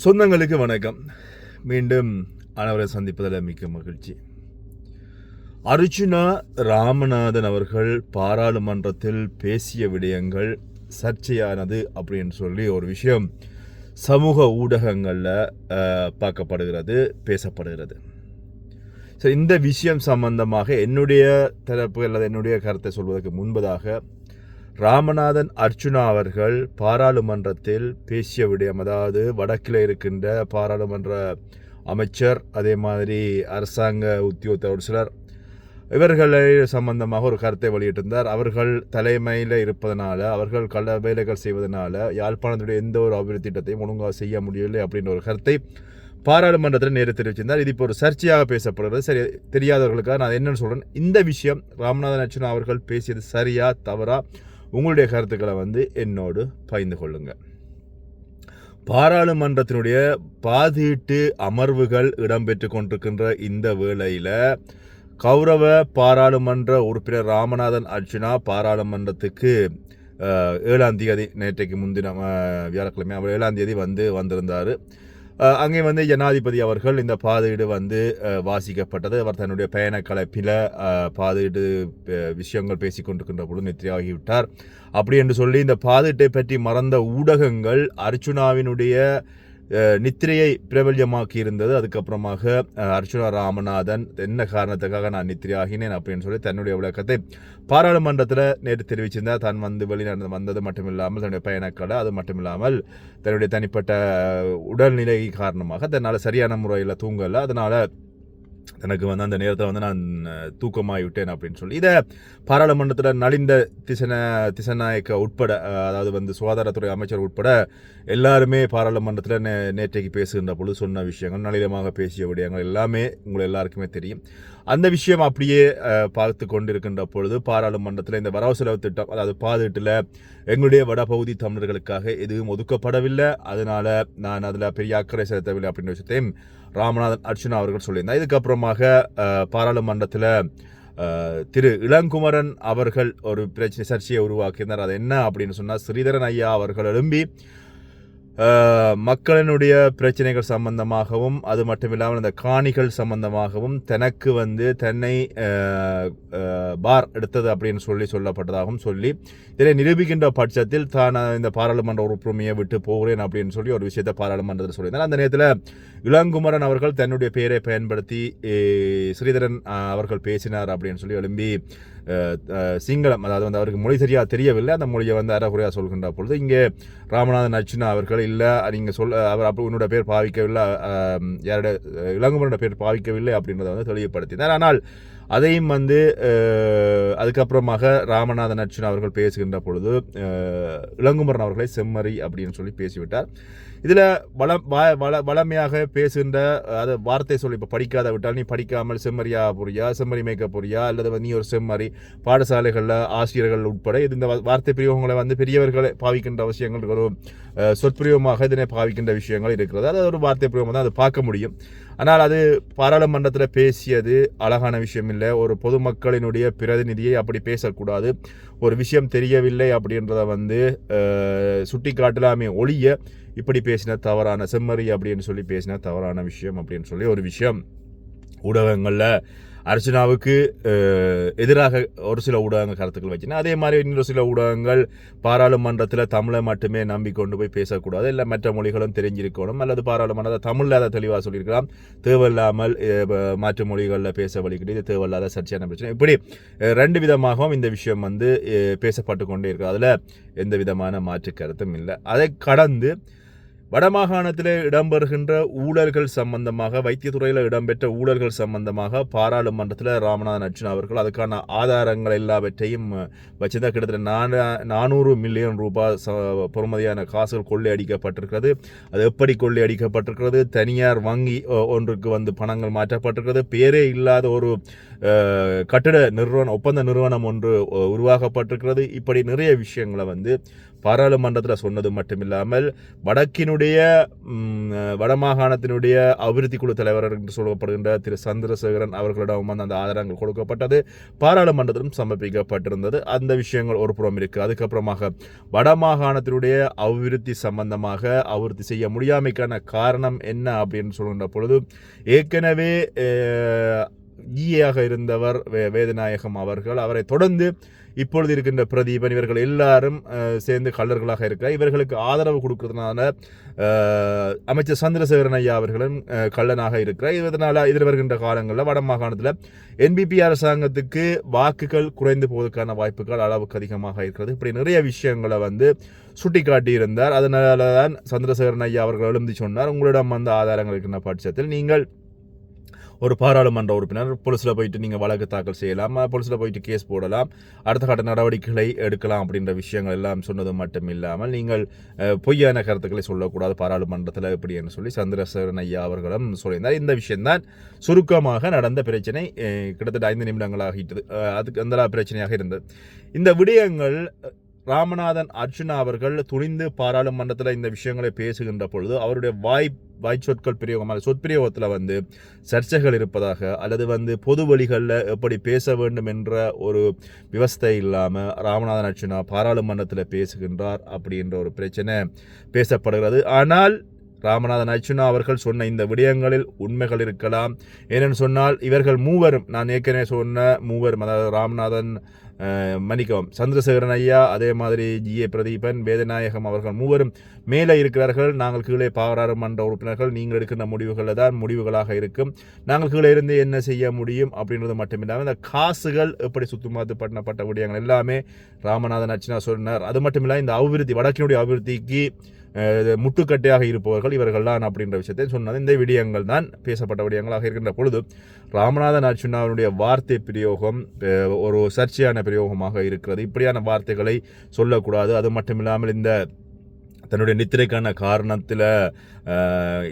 சொந்தங்களுக்கு வணக்கம். மீண்டும் அனைவரை சந்திப்பதில் மிக்க மகிழ்ச்சி. அர்ஜுனா ராமநாதன் அவர்கள் பாராளுமன்றத்தில் பேசிய விடயங்கள் சர்ச்சையானது அப்படின்னு சொல்லி ஒரு விஷயம் சமூக ஊடகங்களில் பார்க்கப்படுகிறது பேசப்படுகிறது. ஸோ இந்த விஷயம் சம்பந்தமாக என்னுடைய தரப்பு அல்லது என்னுடைய கருத்தை சொல்வதற்கு முன்பதாக ராமநாதன் அர்ச்சுனா அவர்கள் பாராளுமன்றத்தில் பேசிய விடயம். அதாவது வடக்கில் இருக்கின்ற பாராளுமன்ற அமைச்சர் அதே மாதிரி அரசாங்க உத்தியோகத்தர் ஒரு சிலர் இவர்களை சம்பந்தமாக ஒரு கருத்தை வெளியிட்டிருந்தார். அவர்கள் தலைமையில் இருப்பதனால அவர்கள் கள்ள வேலைகள் செய்வதனால யாழ்ப்பாணத்துடைய எந்த ஒரு அபிவிருத்தி திட்டத்தையும் ஒழுங்காக செய்ய முடியவில்லை அப்படின்ற ஒரு கருத்தை பாராளுமன்றத்தில் நேரு தெரிவிச்சிருந்தார். இது இப்போ ஒரு சர்ச்சையாக பேசப்படுகிறது. சரி தெரியாதவர்களுக்காக நான் என்னென்னு சொல்கிறேன் இந்த விஷயம் ராமநாதன் அர்ச்சுனா அவர்கள் பேசியது சரியா தவறா? உங்களுடைய கருத்துக்களை வந்து என்னோடு பகிர்ந்து கொள்ளுங்க. பாராளுமன்றத்தினுடைய பாதீட்டு அமர்வுகள் இடம்பெற்று கொண்டிருக்கின்ற இந்த வேளையில் கௌரவ பாராளுமன்ற உறுப்பினர் ராமநாதன் அர்ஜுனா பாராளுமன்றத்துக்கு ஏழாம் தேதி நேற்றைக்கு முன்தினம் வியாழக்கிழமை அவர் ஏழாம் தேதி வந்து வந்திருந்தார். அங்கே வந்து ஜனாதிபதி அவர்கள் இந்த பாதையீடு வந்து வாசிக்கப்பட்டது. அவர் தன்னுடைய பயண கலைப்பில் பாதீடு விஷயங்கள் பேசி கொண்டிருக்கின்ற பொழுது நித்திரையாகிவிட்டார் அப்படி என்று சொல்லி இந்த பாதையீட்டை பற்றி மறந்த ஊடகங்கள் அர்ச்சுனாவினுடைய நித்திரையை பிரபல்யமாக்கி இருந்தது அதுக்கப்புறமாக அர்ச்சுனா ராமநாதன் என்ன காரணத்துக்காக நான் நித்திரையாகினேன்? அப்படின்னு சொல்லி தன்னுடைய விளக்கத்தை பாராளுமன்றத்தில் நேற்று தெரிவிச்சிருந்தார். தான் வந்து வெளிநடந்து வந்தது மட்டும் இல்லாமல் தன்னுடைய பயணக்கடை அது மட்டும் இல்லாமல் தன்னுடைய தனிப்பட்ட உடல்நிலை காரணமாக தன்னால் சரியான முறையில் தூங்கலை. அதனால் எனக்கு வந்து அந்த நேரத்தில் வந்து நான் அஹ், தூக்கமாகி விட்டேன் அப்படின்னு சொல்லி. இதை பாராளுமன்றத்தில் நலிந்த திசன திசநாயக்க உட்பட அதாவது வந்து சுகாதாரத்துறை அமைச்சர் உட்பட எல்லாருமே பாராளுமன்றத்தில் நே நேற்றைக்கு பேசுகின்ற பொழுது சொன்ன விஷயங்கள் நளினமாக பேசிய விடயங்கள் எல்லாமே உங்கள் எல்லாருக்குமே தெரியும். அந்த விஷயம் அப்படியே பார்த்து கொண்டிருக்கின்ற பொழுது பாராளுமன்றத்தில் இந்த வரவு செலவு திட்டம் அதாவது பாதுகாட்டில் எங்களுடைய வடபகுதி தமிழர்களுக்காக எதுவும் ஒதுக்கப்படவில்லை. அதனால நான் அதில் பெரிய அக்கறை செலுத்தவில்லை அப்படின்ற விஷயத்தையும் ராமநாதன் அர்ச்சுனா அவர்கள் சொல்லியிருந்தார். இதுக்கப்புறமாக பாராளுமன்றத்தில் திரு இளங்குமரன் அவர்கள் ஒரு பிரச்சனை சர்ச்சையை உருவாக்கியிருந்தார். அது என்ன அப்படின்னு சொன்னால் ஸ்ரீதரன் ஐயா அவர்கள் எழும்பி மக்களினுடைய பிரச்சனைகள் சம்பந்தமாகவும் அது மட்டும் இல்லாமல் இந்த காணிகள் சம்பந்தமாகவும் தனக்கு வந்து தன்னை பார் எடுத்தது அப்படின்னு சொல்லி சொல்லப்பட்டதாகவும் சொல்லி இதை நிரூபிக்கின்ற பட்சத்தில் தான் இந்த பாராளுமன்ற உறுப்புரிமையை விட்டு போகிறேன் அப்படின்னு சொல்லி ஒரு விஷயத்தை பாராளுமன்றத்தில் சொல்லியிருந்தார். அந்த நேரத்தில் இளங்குமரன் அவர்கள் தன்னுடைய பெயரை பயன்படுத்தி ஸ்ரீதரன் அவர்கள் பேசினார் அப்படின்னு சொல்லி எழும்பி சிங்களம் அதாவது வந்து அவருக்கு மொழி சரியாக தெரியவில்லை. அந்த மொழியை வந்து அறகுறையாக சொல்கின்ற பொழுது இங்கே ராமநாதன் அர்ச்சுனா அவர்கள் இல்லை நீங்கள் சொல்ல அவர் அப்போ உன்னோட பேர் பாவிக்கவில்லை யாருடைய யாரோட இளங்குமரனோட பேர் பாவிக்கவில்லை அப்படின்றத வந்து தெளிவுபடுத்தினார். ஆனால் அதையும் வந்து அதுக்கப்புறமாக ராமநாதன் அர்ஜுன் அவர்கள் பேசுகின்ற பொழுது இளங்குமரன் அவர்களை செம்மறி அப்படின்னு சொல்லி பேசிவிட்டார். இதில் வளம் வ- வள வளமையாக பேசுகின்ற அது வார்த்தை சொல்லி இப்போ படிக்காத விட்டால் நீ படிக்காமல் செம்மறியா போறியா செம்மறி மேய்க்க போறியா அல்லது நீ ஒரு செம்மறி பாடசாலைகளில் ஆசிரியர்கள் உட்பட இது இந்த வார்த்தை பிரியோகங்களை வந்து பெரியவர்களை பாவிக்கின்ற விஷயங்கள் ஒரு சொற்பிரயோகமாக இதனை பாவிக்கின்ற விஷயங்கள் இருக்கிறது. அது ஒரு வார்த்தை பிரயோகம் தான் அது பார்க்க முடியும். ஆனால் அது பாராளுமன்றத்தில் பேசியது அழகான விஷயம் இல்லை. ஒரு பொதுமக்களினுடைய பிரதிநிதியை அப்படி பேசக்கூடாது. ஒரு விஷயம் தெரியவில்லை அப்படின்றத வந்து சுட்டி காட்டலாமே ஒழிய இப்படி பேசின தவறான செம்மறி அப்படின்னு சொல்லி பேசின தவறான விஷயம் அப்படின்னு சொல்லி ஒரு விஷயம். ஊடகங்களில் அர்ச்சனாவுக்கு எதிராக ஒரு சில ஊடகங்கள் கருத்துக்கள் வச்சுனா அதே மாதிரி இன்னொரு சில ஊடகங்கள் பாராளுமன்றத்தில் தமிழை மட்டுமே நம்பிக்கொண்டு போய் பேசக்கூடாது. இல்லை மற்ற மொழிகளும் தெரிஞ்சிருக்கணும். அல்லது பாராளுமன்றத்தை தமிழில் அதை தெளிவாக சொல்லியிருக்கலாம். தேவையில்லாமல் மற்ற மொழிகளில் பேச வழிக்கிட்டு இது தேவையில்லாத சர்ச்சையான பிரச்சனை. இப்படி ரெண்டு விதமாகவும் இந்த விஷயம் வந்து பேசப்பட்டு கொண்டே இருக்கு. அதில் எந்த விதமான மாற்று கருத்தும் இல்லை. அதை கடந்து வடமாகாணத்தில் இடம்பெறுகின்ற ஊழல்கள் சம்பந்தமாக வைத்தியத்துறையில் இடம்பெற்ற ஊழல்கள் சம்பந்தமாக பாராளுமன்றத்தில் ராமநாதன் அர்ஜுன் அவர்கள் அதுக்கான ஆதாரங்கள் எல்லாவற்றையும் வச்சிருந்தா கிட்டத்தட்ட நானூ நானூறு மில்லியன் ரூபாய் ச பொறுமதியான காசுகள் கொள்ளையடிக்கப்பட்டிருக்கிறது. அது எப்படி கொள்ளையடிக்கப்பட்டிருக்கிறது? தனியார் வங்கி ஒன்றுக்கு வந்து பணங்கள் மாற்றப்பட்டிருக்கிறது. பேரே இல்லாத ஒரு கட்டிட நிறுவனம் ஒப்பந்த நிறுவனம் ஒன்று உருவாக்கப்பட்டிருக்கிறது. இப்படி நிறைய விஷயங்களை வந்து பாராளுமன்றத்தில் சொன்னது மட்டுமில்லாமல் வடக்கினுடைய இலங்கையினுடைய வடமாகாணத்தினுடைய அபிவிருத்தி குழு தலைவர் என்று சொல்லப்படுகின்ற திரு சந்திரசேகரன் அவர்களிடம் வந்து அந்த ஆதாரங்கள் கொடுக்கப்பட்டது. பாராளுமன்றத்திலும் சமர்ப்பிக்கப்பட்டிருந்தது. அந்த விஷயங்கள் ஒரு புறம் இருக்குது அதுக்கப்புறமாக வடமாகாணத்தினுடைய அபிவிருத்தி சம்பந்தமாக அபிவிருத்தி செய்ய முடியாமைக்கான காரணம் என்ன அப்படின்னு சொல்கின்ற பொழுது ஏற்கனவே ஈயாக இருந்தவர் வே- வேதநாயகம் அவர்கள் அவரை தொடர்ந்து இப்பொழுது இருக்கின்ற பிரதீபன் இவர்கள் எல்லாரும் சேர்ந்து கல்லர்களாக இருக்கிறார். இவர்களுக்கு ஆதரவு கொடுக்கறதுனால அமைச்சர் சந்திரசேகரன் ஐயா அவர்களும் கள்ளனாக இருக்கிறார். இதனால் எதிர் வருகின்ற காலங்களில் வட மாகாணத்தில் என்பிபி அரசாங்கத்துக்கு வாக்குகள் குறைந்து போவதற்கான வாய்ப்புகள் அளவுக்கு அதிகமாக இருக்கிறது. இப்படி நிறைய விஷயங்களை வந்து சுட்டி காட்டியிருந்தார் அதனால தான் சந்திரசேகரன் ஐயா அவர்கள் எழுந்து சொன்னார். உங்களிடம் வந்த ஆதாரங்கள் இருக்கின்ற பட்சத்தில் நீங்கள் ஒரு பாராளுமன்ற உறுப்பினர் போலீஸில் போயிட்டு நீங்கள் வழக்கு தாக்கல் செய்யலாம் போலீஸில் போயிட்டு கேஸ் போடலாம் அடுத்த கட்ட நடவடிக்கைகளை எடுக்கலாம் அப்படின்ற விஷயங்கள் எல்லாம் சொன்னது மட்டும் இல்லாமல் நீங்கள் பொய்யான கருத்துக்களை சொல்லக்கூடாது பாராளுமன்றத்தில் எப்படின்னு சொல்லி சந்திரசேகரன் ஐயா அவர்களும் சொல்லியிருந்தார். இந்த விஷயம்தான் சுருக்கமாக நடந்த பிரச்சனை கிட்டத்தட்ட ஐந்து நிமிடங்களாகிட்டது அதுக்கு அந்த பிரச்சனையாக இருந்தது. இந்த விடயங்கள் ராமநாதன் அர்ச்சுனா அவர்கள் துணிந்து பாராளுமன்றத்தில் இந்த விஷயங்களை பேசுகின்ற பொழுது அவருடைய வாய் வாய் சொற்கள் பிரயோகமாக சொற்பிரயோகத்தில் வந்து சர்ச்சைகள் இருப்பதாக அல்லது வந்து பொது வழிகளில் எப்படி பேச வேண்டும் என்ற ஒரு விவஸ்தை இல்லாமல் ராமநாதன் அர்ச்சுனா பாராளுமன்றத்தில் பேசுகின்றார் அப்படின்ற ஒரு பிரச்சனை பேசப்படுகிறது. ஆனால் ராமநாதன் அர்ச்சுனா அவர்கள் சொன்ன இந்த விடயங்களில் உண்மைகள் இருக்கலாம். ஏனென்னு சொன்னால் இவர்கள் மூவரும் நான் ஏற்கனவே சொன்ன மூவரும் அதாவது ராமநாதன் மன்னிக்கவும் சந்திரசேகரன் ஐயா அதே மாதிரி ஜி. ஏ. பிரதீபன் வேதநாயகம் அவர்கள் மூவரும் மேலே இருக்கிறார்கள். நாங்கள் கீழே பாராளுமன்ற உறுப்பினர்கள் நீங்கள் எடுக்கின்ற முடிவுகளில் தான் முடிவுகளாக இருக்கும். நாங்கள் கீழே இருந்து என்ன செய்ய முடியும் அப்படின்றது மட்டும் இல்லாமல் இந்த காசுகள் எப்படி சுத்தமாத்து பண்ணப்பட்ட விடயங்கள் எல்லாமே ராமநாதன் அர்ச்சனா சொன்னார். அது மட்டும் இல்லாமல் இந்த அபிவிருத்தி வடக்கினுடைய அபிவிருத்திக்கு முட்டுக்கட்டையாக இருப்பவர்கள் இவர்கள் தான் அப்படின்ற விஷயத்தை சொன்னது. இந்த விடயங்கள் தான் பேசப்பட்ட விடயங்களாக இருக்கின்ற பொழுது ராமநாதன் அர்ச்சுனாவினுடைய வார்த்தை பிரயோகம் ஒரு சர்ச்சையான பிரயோகமாக இருக்கிறது. இப்படியான வார்த்தைகளை சொல்லக்கூடாது. அது மட்டும் இல்லாமல் இந்த தன்னுடைய நித்திரைக்கான காரணத்தில்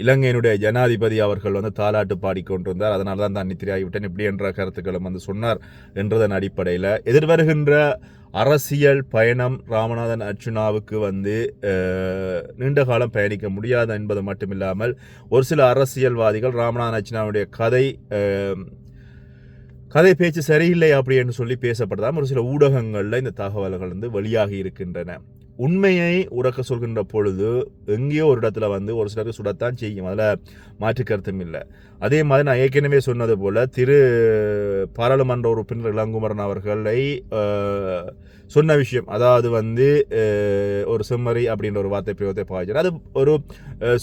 இலங்கையினுடைய ஜனாதிபதி அவர்கள் வந்து தாலாட்டு பாடிக்கொண்டிருந்தார் அதனால தான் தான் நித்திரையாகிவிட்டேன். இப்படி என்ற கருத்துக்களும் வந்து சொன்னார் என்றதன் அடிப்படையில் எதிர்வருகின்ற அரசியல் பயணம் ராமநாதன் அர்ச்சுனாவுக்கு வந்து நீண்ட காலம் பயணிக்க முடியாது என்பது மட்டுமில்லாமல் ஒரு சில அரசியல்வாதிகள் ராமநாதன் அர்ச்சுனாவுடைய கதை கதை பேச்சு சரியில்லை அப்படி என்று சொல்லி பேசப்பட்டதாம் ஒரு சில ஊடகங்களில் இந்த தகவல்கள் வந்து வெளியாகி இருக்கின்றன. உண்மையை உறக்க சொல்கின்ற பொழுது எங்கேயோ ஒரு இடத்துல வந்து ஒரு சிலருக்கு சுடத்தான் செய்யும். அதில் மாற்று கருத்தும் இல்லை. அதே மாதிரி நான் ஏற்கனவே சொன்னது போல திரு பாராளுமன்ற உறுப்பினர் இளங்குமரன் அவர்களை சொன்ன விஷயம். அதாவது வந்து ஒரு செம்மறி அப்படின்ற ஒரு வார்த்தை பிரயோகத்தை பாய்ச்சார் அது ஒரு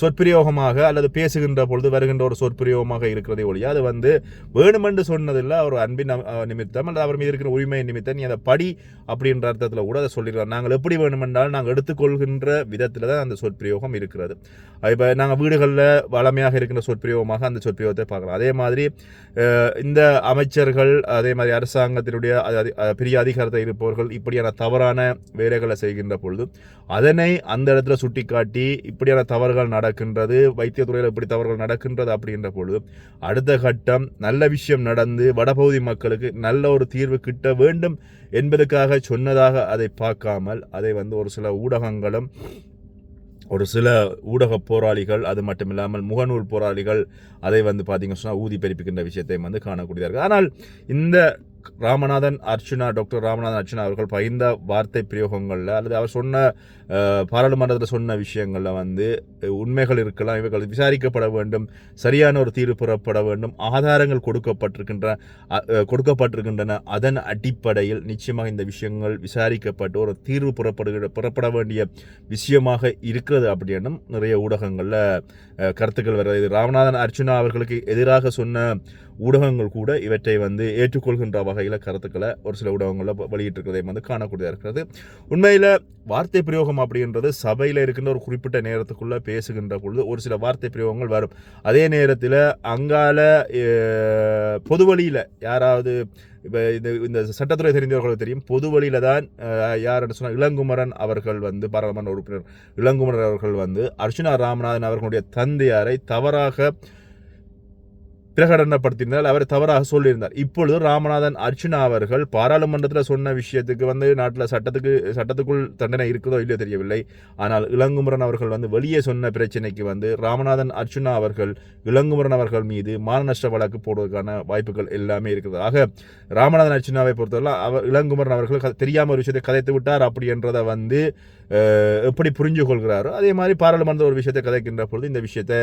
சொற்பிரயோகமாக அல்லது பேசுகின்ற பொழுது வருகின்ற ஒரு சொற்பிரயோகமாக இருக்கிறதே ஒழிய அது வந்து வேணுமென்று சொன்னதில்லை. அவர் அன்பின் நிமித்தம் அல்லது அவர் மீது இருக்கிற உரிமை நிமித்தம் நீ அதை படி அப்படின்ற அர்த்தத்தில் கூட அதை சொல்லிடுறார். நாங்கள் எப்படி வேணுமென்றால் நாங்கள் எடுத்துக்கொள்கின்ற விதத்தில் தான் அந்த சொற்பிரயோகம் இருக்கிறது. இப்போ நாங்கள் வீடுகளில் வளமையாக இருக்கின்ற சொற்பிரயோகமாக அந்த சொற்பிரயோகத்தை பார்க்கலாம். அதே மாதிரி இந்த அமைச்சர்கள் அதே மாதிரி அரசாங்கத்தினுடைய பெரிய அதிகாரத்தை இருப்பவர்கள் இப்படி இப்படியான தவறான வேலைகளை செய்கின்ற பொழுது அதனை அந்த இடத்துல சுட்டிக்காட்டி இப்படியான தவறுகள் நடக்கின்றது வைத்தியத்துறையில் இப்படி தவறுகள் நடக்கின்றது அப்படின்ற பொழுது அடுத்த கட்டம் நல்ல விஷயம் நடந்து வடபகுதி மக்களுக்கு நல்ல ஒரு தீர்வு கிட்ட வேண்டும் என்பதற்காக சொன்னதாக அதை பார்க்காமல் அதை வந்து ஒரு சில ஊடகங்களும் ஒரு சில ஊடக போராளிகள் அது மட்டும் இல்லாமல் முகநூல் போராளிகள் அதை வந்து பார்த்தீங்க சொன்னால் ஊதி பெருப்பிக்கின்ற விஷயத்தை வந்து காணக்கூடியதாக இருக்குது. ஆனால் இந்த ராமநாதன் அர்ச்சுனா டாக்டர் ராமநாதன் அர்ச்சுனா அவர்கள் பகிர்ந்த வார்த்தை பிரயோகங்களில் அல்லது அவர் சொன்ன பாராளுமன்றத்தில் சொன்ன விஷயங்களில் வந்து உண்மைகள் இருக்கலாம் இவைகள் விசாரிக்கப்பட வேண்டும் சரியான ஒரு தீர்வு பெறப்பட வேண்டும் ஆதாரங்கள் கொடுக்கப்பட்டிருக்கின்ற கொடுக்கப்பட்டிருக்கின்றன. அதன் அடிப்படையில் நிச்சயமாக இந்த விஷயங்கள் விசாரிக்கப்பட்டு ஒரு தீர்வு புறப்படுகிற புறப்பட வேண்டிய விஷயமாக இருக்கிறது அப்படின்னும் நிறைய ஊடகங்களில் கருத்துக்கள் வருது. இது ராமநாதன் அர்ச்சுனா அவர்களுக்கு எதிராக சொன்ன ஊடகங்கள் கூட இவற்றை வந்து ஏற்றுக்கொள்கின்ற வகையில் கருத்துக்களை ஒரு சில ஊடகங்களில் வ- வெளியிட்டிருக்கிறதை வந்து காணக்கூடியதாக இருக்கிறது. உண்மையில் வார்த்தை பிரயோகம் அப்படின்றது சபையில் இருக்கின்ற ஒரு குறிப்பிட்ட நேரத்துக்குள்ளே பேசுகின்ற பொழுது ஒரு சில வார்த்தை பிரயோகங்கள் வரும். அதே நேரத்தில் அங்கால பொது வழியில் யாராவது இப்போ இந்த இந்த சட்டத்துறை தெரிந்தவர்களுக்கு தெரியும். பொது வழியில் தான் யார் சொன்னால் இளங்குமரன் அவர்கள் வந்து பாராளுமன்ற உறுப்பினர். இளங்குமரன் அவர்கள் வந்து அர்ச்சுனா ராமநாதன் அவர்களுடைய தந்தையாரை தவறாக பிரகடனப்படுத்தினால் அவர் தவறாக சொல்லியிருந்தார். இப்பொழுது ராமநாதன் அர்ச்சுனா அவர்கள் பாராளுமன்றத்தில் சொன்ன விஷயத்துக்கு வந்து நாட்டில் சட்டத்துக்கு சட்டத்துக்குள் தண்டனை இருக்குதோ இல்லையோ தெரியவில்லை. ஆனால் இளங்குமரன் அவர்கள் வந்து வெளியே சொன்ன பிரச்சனைக்கு வந்து ராமநாதன் அர்ச்சுனா அவர்கள் இளங்குமரன் அவர்கள் மீது மானநஷ்ட வழக்கு போடுவதற்கான வாய்ப்புகள் எல்லாமே இருக்குது. ஆக ராமநாதன் அர்ச்சுனாவை பொறுத்தவரை அவர் இளங்குமரன் அவர்கள் க- ஒரு விஷயத்தை கதைத்து விட்டார் அப்படின்றத வந்து எப்படி புரிஞ்சு கொள்கிறாரோ அதே மாதிரி பாராளுமன்ற ஒரு விஷயத்தை கதைக்கின்ற பொழுது இந்த விஷயத்தை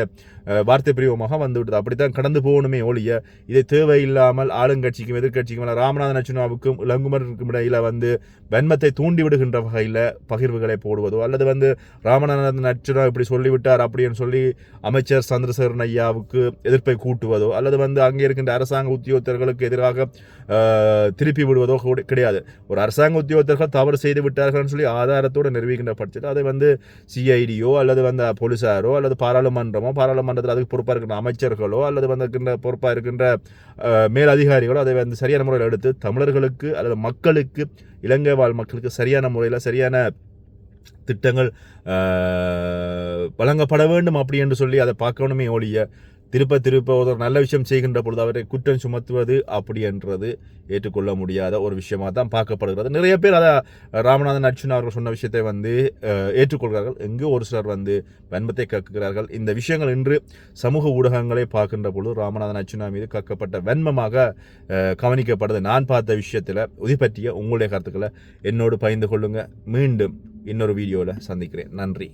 வார்த்தை பிரிவமாக வந்து விட்டது. அப்படித்தான் கடந்து போகும் ஒழிய இதை தேவையில்லாமல் ஆளுங்கட்சிக்கும் எதிர்க்கட்சிக்கும் ராமநாதன் அச்சுனாவுக்கும் இளங்குமரனுக்கும் இடையில வந்து வன்மத்தை தூண்டி விடுகின்ற வகையில் பகிர்வுகளை போடுவதோ அல்லது வந்து ராமநாதன் அச்சுனா இப்படி சொல்லிவிட்டார் அப்படின்னு சொல்லி அமைச்சர் சந்திரசேகரன் ஐயாவுக்கு எதிர்ப்பை கூட்டுவதோ அல்லது வந்து அங்கே இருக்கின்ற அரசாங்க உத்தியோகத்தர்களுக்கு எதிராக திருப்பி விடுவதோ கூட- கிடையாது. ஒரு அரசாங்க உத்தியோகத்தர்கள் தவறு செய்து விட்டார்கள்னு சொல்லி ஆதாரத்தோடு நிரூபிக்கின்ற பட்சத்தில் அதை வந்து சிஐடியோ அல்லது வந்து போலீஸாரோ அல்லது பாராளுமன்றமோ பாராளுமன்றத்தில் அதுக்கு பொறுப்பாக இருக்கின்ற அமைச்சர்களோ அல்லது வந்து இருக்கின்ற பொறுப்பாக இருக்கின்ற மேலதிகாரிகளோ அதை வந்து சரியான முறையில் எடுத்து தமிழர்களுக்கு அல்லது மக்களுக்கு இலங்கை வாழ் மக்களுக்கு சரியான முறையில் சரியான திட்டங்கள் வழங்கப்பட வேண்டும் அப்படி என்று சொல்லி அதை பார்க்கணுமே ஒழிய திருப்ப திருப்ப ஒரு நல்ல விஷயம் செய்கின்ற பொழுது அவரை குற்றம் சுமத்துவது அப்படி என்றது ஏற்றுக்கொள்ள முடியாத ஒரு விஷயமாக தான் பார்க்கப்படுகிறது. நிறைய பேர் அதை ராமநாதன் அர்ஜுன் அவர்கள் சொன்ன விஷயத்தை வந்து ஏற்றுக்கொள்கிறார்கள். எங்கு ஒரு சிலர் வந்து வன்மத்தை கக்குகிறார்கள் இந்த விஷயங்கள் இன்று சமூக ஊடகங்களை பார்க்கின்ற பொழுது ராமநாதன் அர்ஜுனா மீது கக்கப்பட்ட வன்மமாக கவனிக்கப்படுது. நான் பார்த்த விஷயத்தில் இது பற்றிய உங்களுடைய கருத்துக்களை என்னோடு பகிர்ந்து கொள்ளுங்கள் மீண்டும் இன்னொரு வீடியோவில் சந்திக்கிறேன். நன்றி.